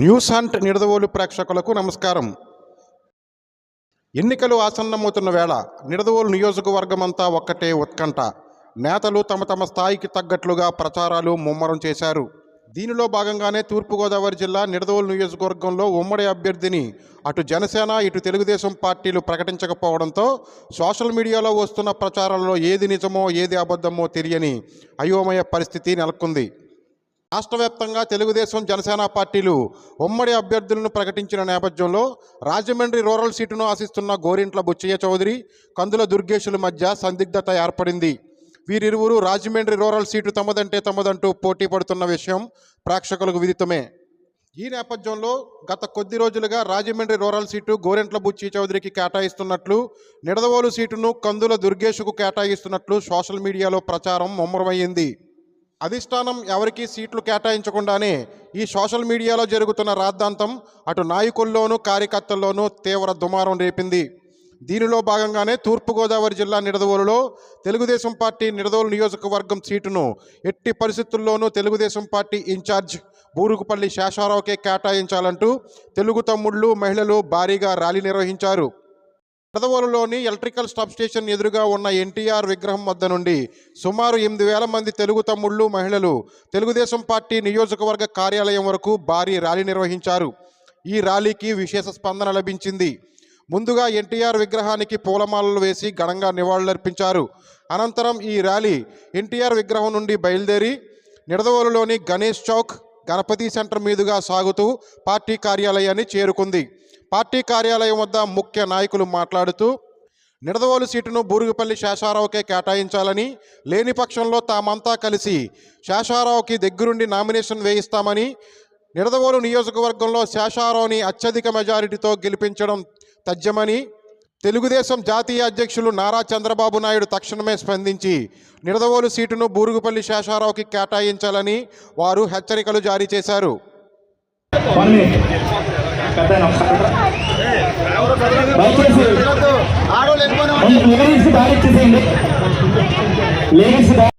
News hunt Nidadavolu ప్రేక్షకులకు నమస్కారం. ఎన్నికలు ఆసన్నమవుతున్న వేళ నిడదవోలు నియోజకవర్గమంతా ఒక్కటే ఉత్కంఠ. నేతలు తమ తమ స్థాయికి తగ్గట్లుగా ప్రచారాలు ముమ్మరం చేశారు. దీనిలో భాగంగానే తూర్పుగోదావరి జిల్లా నిడదవోలు నియోజకవర్గంలో ఉమ్మడి అభ్యర్థిని అటు జనసేన ఇటు తెలుగుదేశం పార్టీలు ప్రకటించకపోవడంతో సోషల్ మీడియాలో వస్తున్న ప్రచారాలలో ఏది నిజమో ఏది అబద్ధమో తెలియని అయోమయ పరిస్థితి నెలకొంది. రాష్ట్ర వ్యాప్తంగా తెలుగుదేశం జనసేన పార్టీలు ఉమ్మడి అభ్యర్థులను ప్రకటించిన నేపథ్యంలో రాజమండ్రి రూరల్ సీటును ఆశిస్తున్న గోరింట్ల బుచ్చయ్య చౌదరి కందుల దుర్గేశుల మధ్య సందిగ్ధత ఏర్పడింది. వీరిరువురు రాజమండ్రి రూరల్ సీటు తమదంటే తమదంటూ పోటీ పడుతున్న విషయం ప్రేక్షకులకు విదితమే. ఈ నేపథ్యంలో గత కొద్ది రోజులుగా రాజమండ్రి రూరల్ సీటు గోరెంట్ల బుచ్చి చౌదరికి కేటాయిస్తున్నట్లు నిడదవోలు సీటును కందుల దుర్గేష్కు కేటాయిస్తున్నట్లు సోషల్ మీడియాలో ప్రచారం ముమ్మరమయ్యింది. అధిష్టానం ఎవరికీ సీట్లు కేటాయించకుండానే ఈ సోషల్ మీడియాలో జరుగుతున్న రాద్ధాంతం అటు నాయకుల్లోనూ కార్యకర్తల్లోనూ తీవ్ర దుమారం రేపింది. దీనిలో భాగంగానే తూర్పుగోదావరి జిల్లా నిడదవోలులో తెలుగుదేశం పార్టీ నిడదవోలు నియోజకవర్గం సీటును ఎట్టి పరిస్థితుల్లోనూ తెలుగుదేశం పార్టీ ఇన్ఛార్జ్ బూరుగుపల్లి శేషారావుకే కేటాయించాలంటూ తెలుగు తమ్ముళ్ళు మహిళలు భారీగా ర్యాలీ నిర్వహించారు. నిడదవోలులోని ఎలక్ట్రికల్ సబ్ స్టేషన్ ఎదురుగా ఉన్న ఎన్టీఆర్ విగ్రహం వద్ద నుండి సుమారు ఎనిమిది వేల మంది తెలుగు తమ్ముళ్ళు మహిళలు తెలుగుదేశం పార్టీ నియోజకవర్గ కార్యాలయం వరకు భారీ ర్యాలీ నిర్వహించారు. ఈ ర్యాలీకి విశేష స్పందన లభించింది. ముందుగా ఎన్టీఆర్ విగ్రహానికి పూలమాలలు వేసి ఘనంగా నివాళులర్పించారు. అనంతరం ఈ ర్యాలీ ఎన్టీఆర్ విగ్రహం నుండి బయలుదేరి నిడదవోలులోని గణేష్ చౌక్ గణపతి సెంటర్ మీదుగా సాగుతూ పార్టీ కార్యాలయాన్ని చేరుకుంది. పార్టీ కార్యాలయం వద్ద ముఖ్య నాయకులు మాట్లాడుతూ నిడదవోలు సీటును బూరుగుపల్లి శేషారావుకే కేటాయించాలని లేని పక్షంలో తామంతా కలిసి శేషారావుకి దగ్గరుండి నామినేషన్ వేయిస్తామని నిడదవోలు నియోజకవర్గంలో శేషారావుని అత్యధిక మెజారిటీతో గెలిపించడం తథ్యమని తెలుగుదేశం జాతీయ అధ్యక్షులు నారా చంద్రబాబు నాయుడు తక్షణమే స్పందించి నిడదవోలు సీటును బూరుగుపల్లి శేషారావుకి కేటాయించాలని వారు హెచ్చరికలు జారీ చేశారు. పెద్ద దయచేసి లేడీస్ బ్యాగ్ ఇచ్చేసేయండి లేడీస్ బ్యాగ్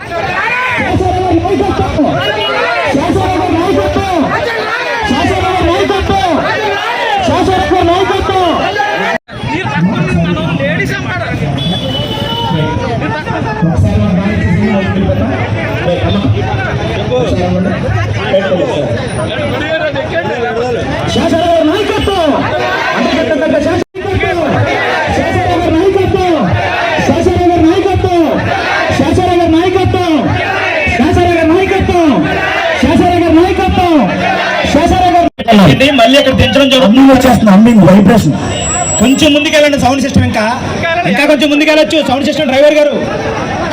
ఇది మళ్ళీ ఇక్కడ దించడం జరుగుతుంది. అమ్మింగ్ వచ్చేస్తుంది అమ్మింగ్ వైబ్రేషన్ కొంచెం ముందుకెళ్ళండి సౌండ్ సిస్టమ్ ఇంకా. ఇంకా కొంచెం ముందుకెళ్ళొచ్చు సౌండ్ సిస్టమ్ డ్రైవర్ గారు.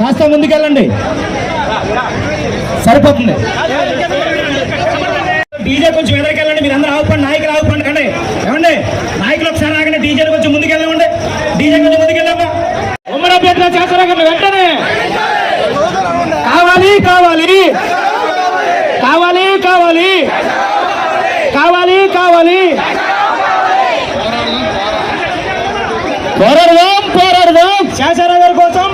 కాస్త ముందుకెళ్ళండి. సరిపోతుంది. డీజే కొంచెం ఎదురుకెళ్ళండి మీరు అందరూ ఆవుపండి నాయకులు ఆవుపండి కండి. ఏమండి? నాయకులు ఒకసారి ఆగండి డీజే కొంచెం ముందుకెళ్ళమండి డీజే కొంచెం ముందుకెళ్ళమ్మా. ఉమ్మడి అభ్యర్థులు చేస్తారా వెంటనే. కావాలి కావాలి. కావాలి కావాలి. కావాలి కావాలి. పోరాడదాం పోరాడదాం. శాసనగారి కోసం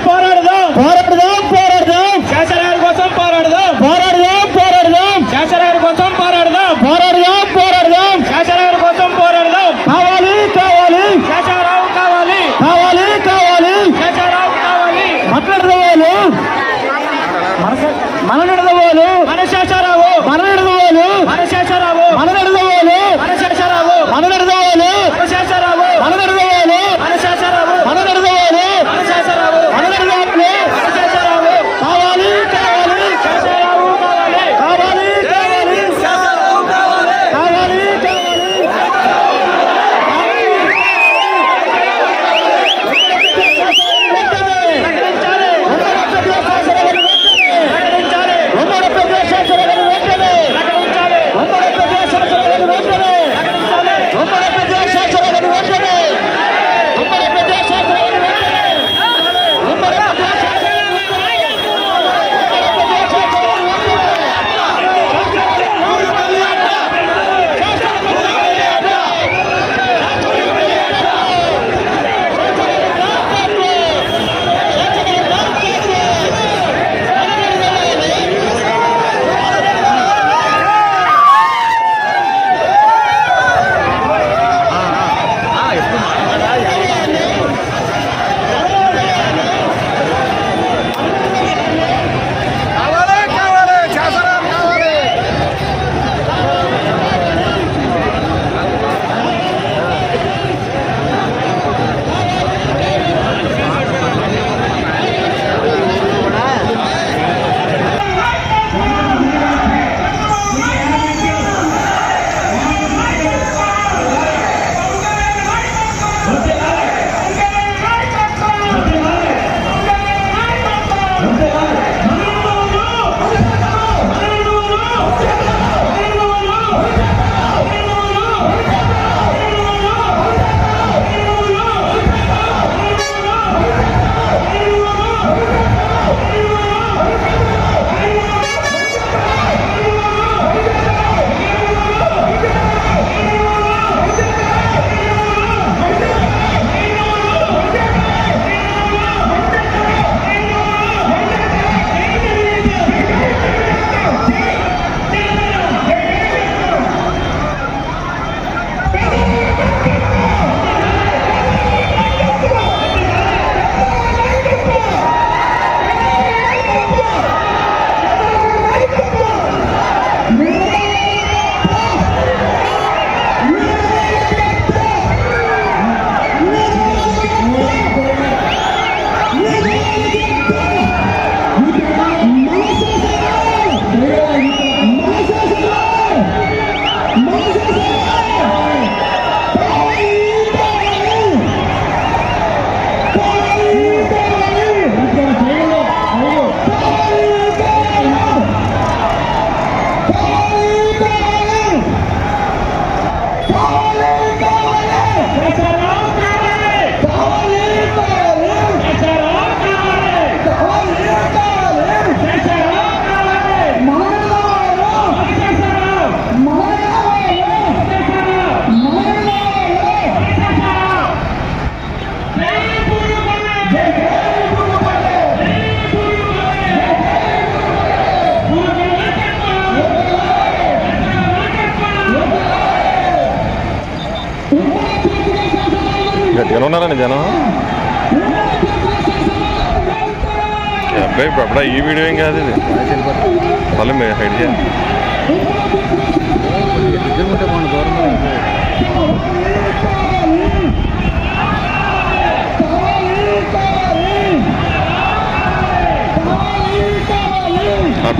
ఇప్పుడు ఈ వీడియో ఏం కాదు ఇది. పొలం హైడ్ చేయాలి.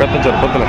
పెద్ద జరపతలే.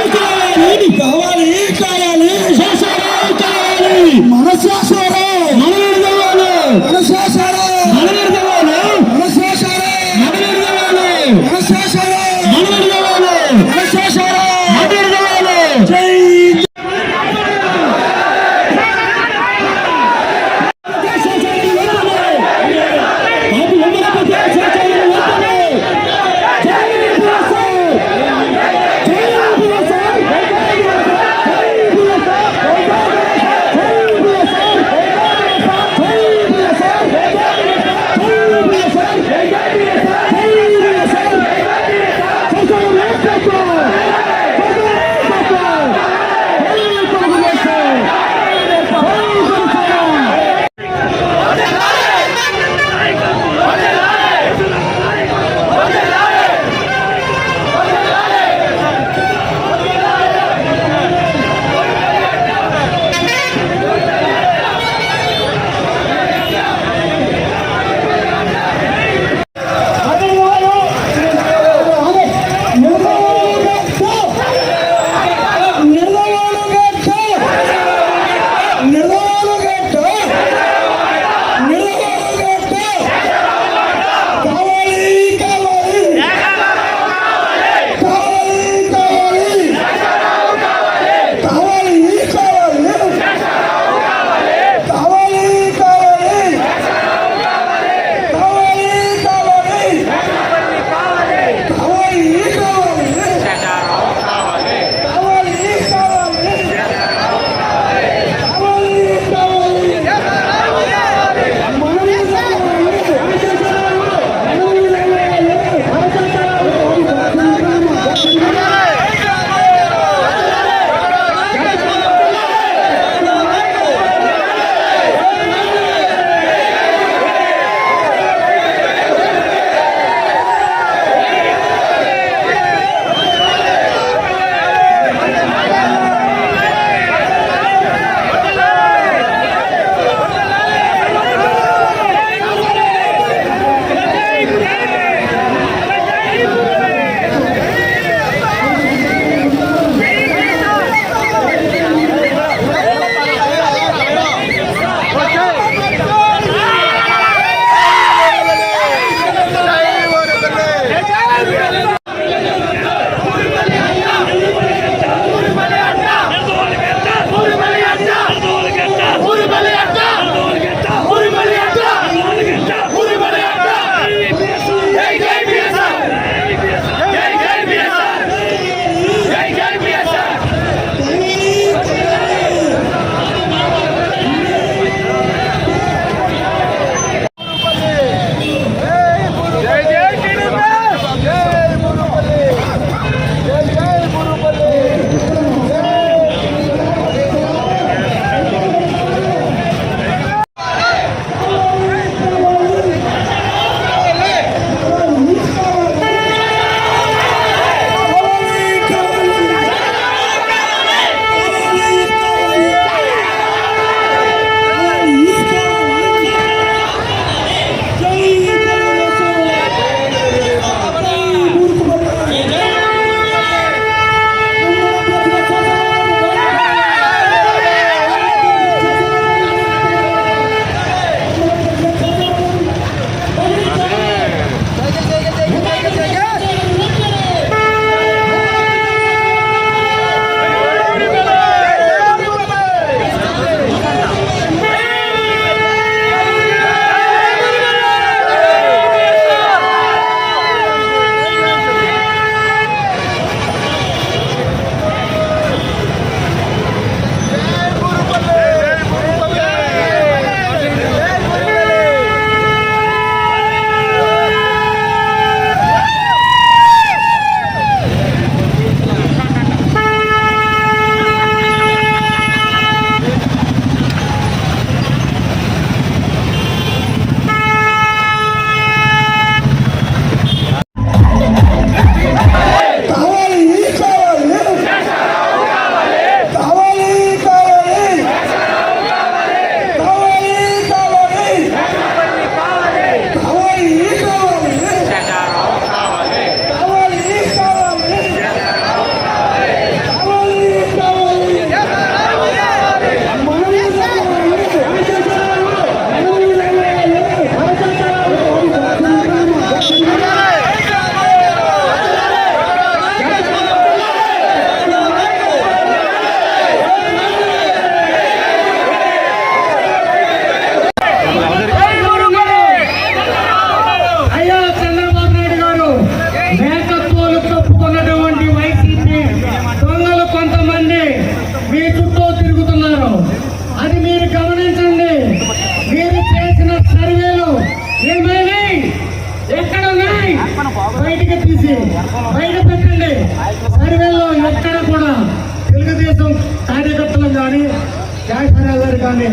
చూడండి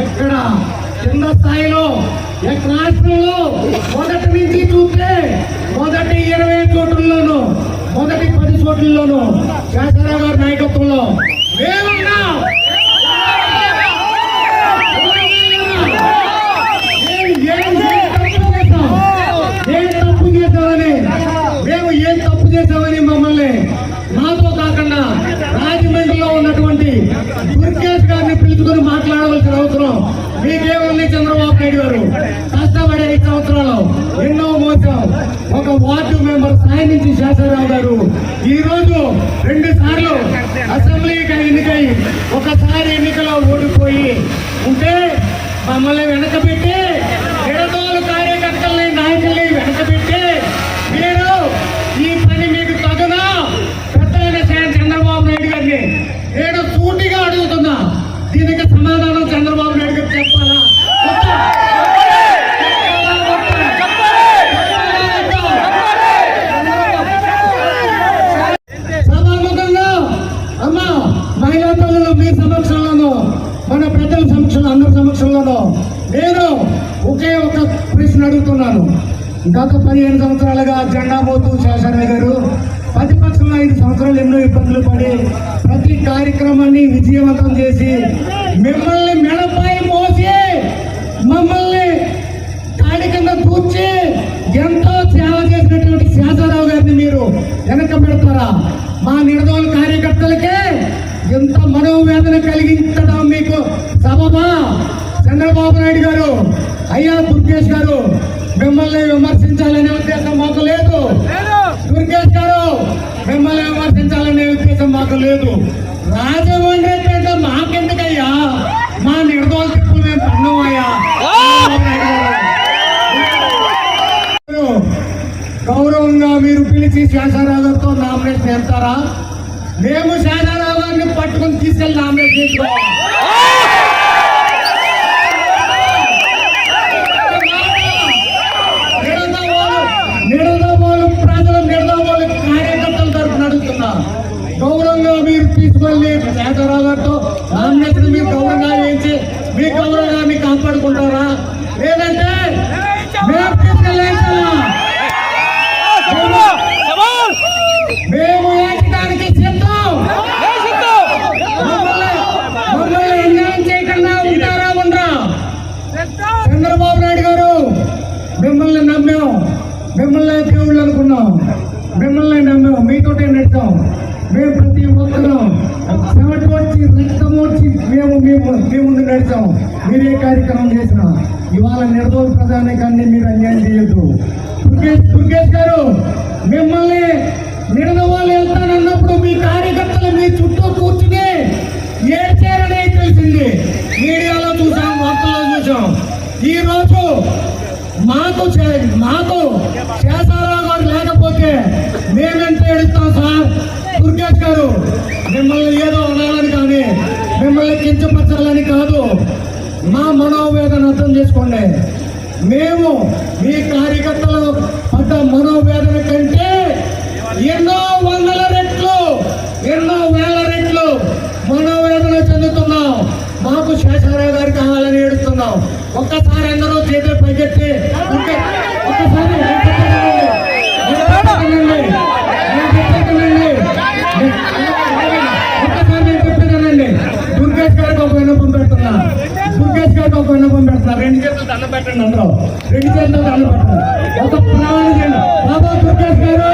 ఎక్కడ? కింద స్థాయిలో రాష్ట్రంలో? మొదటి నుంచి చూస్తే మొదటి ఇరవై చోట్లలోనూ మొదటి పది చోట్లలోనూ శాసనరావు గారి నాయకత్వంలో. మేమున్నాం ఏం- ఏం- ఏం తప్పు చేశాం? ఏం తప్పు చేశామని మేము ఏం తప్పు చేశామని మమ్మల్ని మాతో కాకుండా రాజమండ్రిలో ఉన్నటువంటి దుర్గేష్ గారిని పిలుచుకొని మాట్లాడవలసిన అవసరం మీకేముంది చంద్రబాబు నాయుడు గారు కష్టపడే ఐదు సంవత్సరాలు ఎన్నో మోసాం ఒక వార్డు మెంబర్ స్థాయి నుంచి శాసనరావు గారు. ఈ రోజు రెండు సార్లు అసెంబ్లీకి ఎన్నికై ఒకసారి ఎన్నికలో ఓడిపోయి ఉంటే మమ్మల్ని వెనకబెట్టి నిడదోలు కార్యకర్తల్ని నాయకుల్ని వెనకబెట్టి మీరు ఈ పని మీకు తగునా పెద్ద ఆయన చే- చంద్రబాబు నాయుడు గారిని నేను సూటిగా అడుగుతున్నా దీనికి సమాధానం చంద్రబాబు నాయుడు గారు చెప్పాలా వద్దా? సభాముఖంగా అమ్మా మహిళా తల్లులు మీ సమక్షంలోనూ మన పెద్దల సమక్షంలో అందరి సమక్షంలోనూ నేను ఒకే ఒక ప్రశ్న అడుగుతున్నాను గత పదిహేను సంవత్సరాలుగా జెండా మోతూ శాసన గారు ప్రతిపక్షంలో ఐదు సంవత్సరాలు ఎన్నో ఇబ్బందులు పడి ప్రతి కార్యక్రమాన్ని విజయవంతం చేసి మిమ్మల్ని మెడపై మోసి మమ్మల్ని కాడి కింద కూర్చి ఎంతో సేవ చేసినటువంటి శాసనరావు గారిని మీరు వెనక పెడతారా మా నిర్దోల కార్యకర్తలకే ఎంత మనోవేదన కలిగించడం మీకు? సబబా చంద్రబాబు నాయుడు గారు అయ్యా దుర్గేష్ గారు మిమ్మల్ని విమర్శించాలనే ఉద్దేశం మాకు లేదు. దుర్గేష్ గారు మిమ్మల్ని విమర్శించాలనే ఉద్దేశం మాకు లేదు. రాజమండ్రి పేట మాకెందుకయ్యా? మా నిర్దోల తిప్పులు మేము పన్నమయ్యా గౌరవంగా మీరు పిలిచి శేషారావు గారితో నామినేట్ చేస్తారా మేము శేషారావు గారిని పట్టుకుని తీసుకెళ్ళి నామినేట్ చేసుకోవాలి నిడదవోలు ప్రజలు నిడదవోలు కార్యకర్తల తరఫున అడుగుతున్నా గౌరవంగా మీరు తీసుకెళ్ళి శేషారావు గారితో నామినేషన్ మీరు గౌరవంగా వేయించి మీ గౌరవాన్ని కాపాడుకుంటారా లేదంటే మేము తీసుకెళ్ళేస్తామా మేము ఏకడానికి సిద్ధం మమ్మల్ని మమ్మల్ని అన్యాయం చేయకుండా ఉంటారా ఉండరా చంద్రబాబు నాయుడు గారు మిమ్మల్ని నమ్మాం మిమ్మల్ని దేవుళ్ళు అనుకున్నాం మిమ్మల్ని నమ్మాం మీతోటే నడిచాం మేము ప్రతి ఒక్కరం చెమట వచ్చి రక్తం వచ్చి మేము మీ ముందు నడిచాం. మీరే కార్యక్రమం చేసిన ఇవాళ నిర్దోష ప్రజానికాన్ని మీరు అన్యాయం చేయొద్దు. దుర్గేష్ గారు మిమ్మల్ని నిడదవాళ్ళు వెళ్తానన్నప్పుడు మీ కార్యకర్తలు మీ చుట్టూ కూర్చుని ఏడ్చారనే తెలిసింది. మీడియాలో చూసాం వార్తల్లో చూసాం. ఈరోజు మాకు మాకు శేషారావు గారు లేకపోతే మేమెంత ఏడుస్తాం సార్? దుర్గేష్ గారు మిమ్మల్ని ఏదో అనాలని కానీ మిమ్మల్ని కించపరచాలని కాదు. మా మనోవేదన అర్థం చేసుకోండి. మేము మీ కార్యకర్తలు పడ్డ మనోవేదన కంటే ఎన్నో వందల రెట్లు ఎన్నో వేల రెట్లు మనోవేదన చెందుతున్నాం. మాకు శేషారావు గారు కావాలని ఏడుస్తున్నాం. ఒక్కసారి అందరూ చేతులు పైకెత్తి ఒక్కసారి నేను చెప్పేదానండి. నేను చెప్పేదానండి. నేను చెప్పేదానండి. ఒక్కసారి నేను చెప్పేదానండి దుర్గేష్ గారికి ఒక విన్నపం పెడుతున్నా దుర్గేష్ గారికి ఒక విన్నపం పెడుతున్నా రెండు చేతులు దండ పెట్టండి అందరూ రెండు చేతులు దండ పెట్టండి ఒక ప్రాణం బాబా దుర్గేష్ గారు!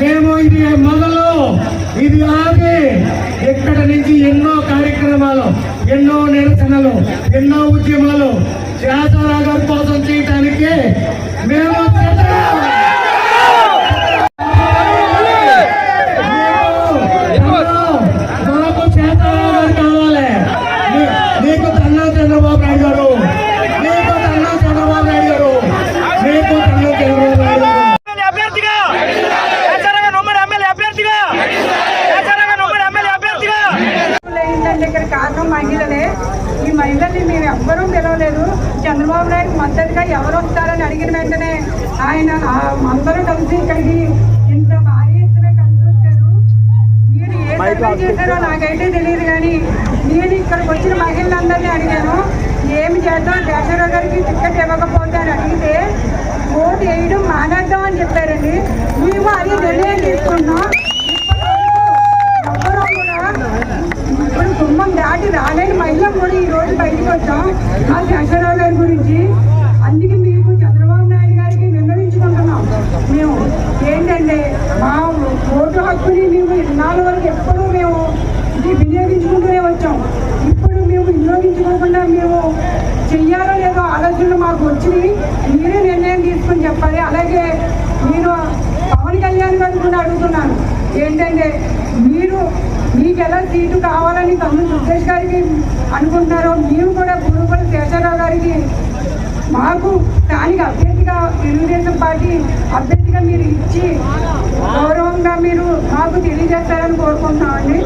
మేము ఇది మొదలు ఇది ఆగి ఇక్కడ నుంచి ఎన్నో కార్యక్రమాలు ఎన్నో నిరసనలు ఎన్నో ఉద్యమాలు కేశవరావు కోసం చేయటానికి మేము సిద్ధం. మాకు చేతరావు గారు కావాలి మీ- మీకు తన్నా చంద్రబాబు నాయుడు గారు మీకు తన్నా చంద్రబాబు నాయుడు గారు మీకు తన్నా చంద్రబాబు నాయుడు గారు ఎమ్మెల్యే అభ్యర్థిగా శాసనగా నొమ్మడి ఎమ్మెల్యే అభ్యర్థిగా శాసనగా నొమ్మడి ఎమ్మెల్యే అభ్యర్థిగా ఏంటంటే ఇక్కడ కారణం మహిళలే ఈ మహిళల్ని మేము ఎవ్వరూ పిలవలేదు చంద్రబాబు మద్దతుగా ఎవరు వస్తారని అడిగిన వెంటనే ఆయన అందరూ కలిసి ఇక్కడికి ఇంత భారీ ఎత్తున కలిసి వచ్చారు మీరు ఏ సర్వే చేశారో నాకైతే తెలియదు కానీ నేను ఇక్కడికి వచ్చిన మహిళలందరినీ అడిగాను. ఏమి చేద్దాం? కేశవరావు గారికి టికెట్ ఇవ్వకపోతే అని అడిగితే ఓటు వేయడం మానేద్దాం అని చెప్పారండి. మేము అది నిర్ణయం తీసుకున్నాం. ఇప్పుడు కుటుంబం దాటి రాలేని మహిళ కూడా ఈ రోజు బయటకు వచ్చాం. ఆ శేషరావు గారి గురించి అందుకే మేము చంద్రబాబు నాయుడు గారికి విన్నవించుకుంటున్నాం. మేము ఏంటంటే మా ఓటు హక్కుని మేము ఇన్నాళ్ళ వరకు ఎప్పుడూ మేము ఇది వినియోగించుకుంటూనే వచ్చాం. ఇప్పుడు మేము వినియోగించుకోకుండా మేము చెయ్యాలో లేదో ఆలోచనలు మాకు వచ్చినాయి మీరే నిర్ణయం తీసుకుని చెప్పాలి. అలాగే నేను పవన్ కళ్యాణ్ గారు కూడా అడుగుతున్నాను. ఏంటంటే మీరు మీకు ఎలా సీటు కావాలని తమ్ముడు సురేష్ గారికి అనుకుంటున్నారో మేము కూడా పురుగుల శేషారావు గారికి మాకు స్థానిక అభ్యర్థిగా తెలుగుదేశం పార్టీ అభ్యర్థిగా మీరు ఇచ్చి గౌరవంగా మీరు మాకు తెలియజేస్తారని కోరుకుంటున్నామండి.